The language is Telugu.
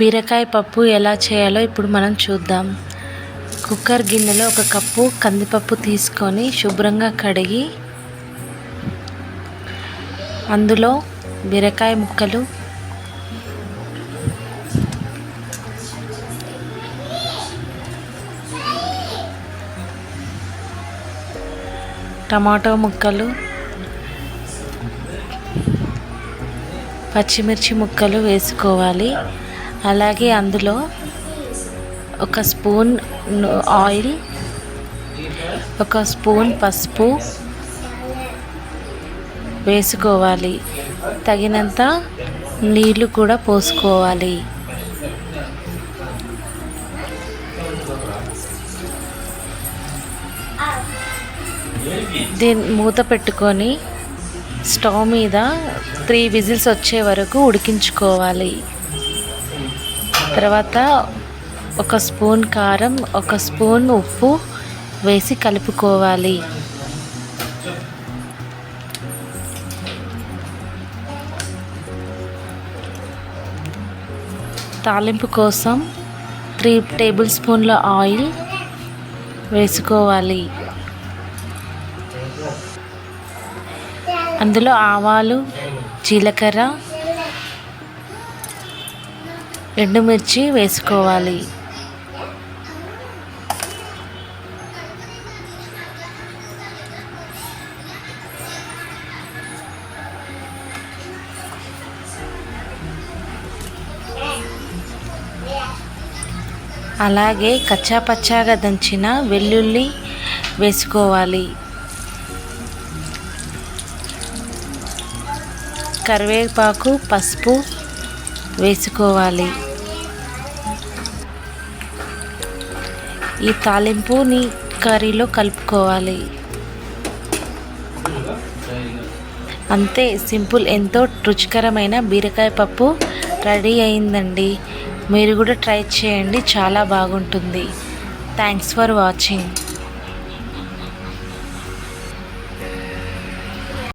బీరకాయ పప్పు ఎలా చేయాలో ఇప్పుడు మనం చూద్దాం. కుక్కర్ గిన్నెలో ఒక కప్పు కందిపప్పు తీసుకొని శుభ్రంగా కడిగి అందులో బీరకాయ ముక్కలు టమాటో ముక్కలు పచ్చిమిర్చి ముక్కలు వేసుకోవాలి. అలాగే అందులో ఒక స్పూన్ ఆయిల్ ఒక స్పూన్ పసుపు వేసుకోవాలి. తగినంత నీళ్ళు కూడా పోసుకోవాలి. దీని మూత పెట్టుకొని స్టవ్ మీద త్రీ విజిల్స్ వచ్చే వరకు ఉడికించుకోవాలి. తర్వాత ఒక స్పూన్ కారం ఒక స్పూన్ ఉప్పు వేసి కలుపుకోవాలి. తాలింపు కోసం త్రీ టేబుల్ స్పూన్ల ఆయిల్ వేసుకోవాలి. అందులో ఆవాలు జీలకర్ర ఎండుమిర్చి వేసుకోవాలి. అలాగే కచ్చాపచ్చాగా దంచిన వెల్లుల్లి వేసుకోవాలి. కరివేపాకు పసుపు వేసుకోవాలి. ఈ తాలింపుని కర్రీలో కలుపుకోవాలి. అంతే సింపుల్ ఎంతో రుచికరమైన బీరకాయ పప్పు రెడీ అయిందండి. మీరు కూడా ట్రై చేయండి చాలా బాగుంటుంది. Thanks for watching.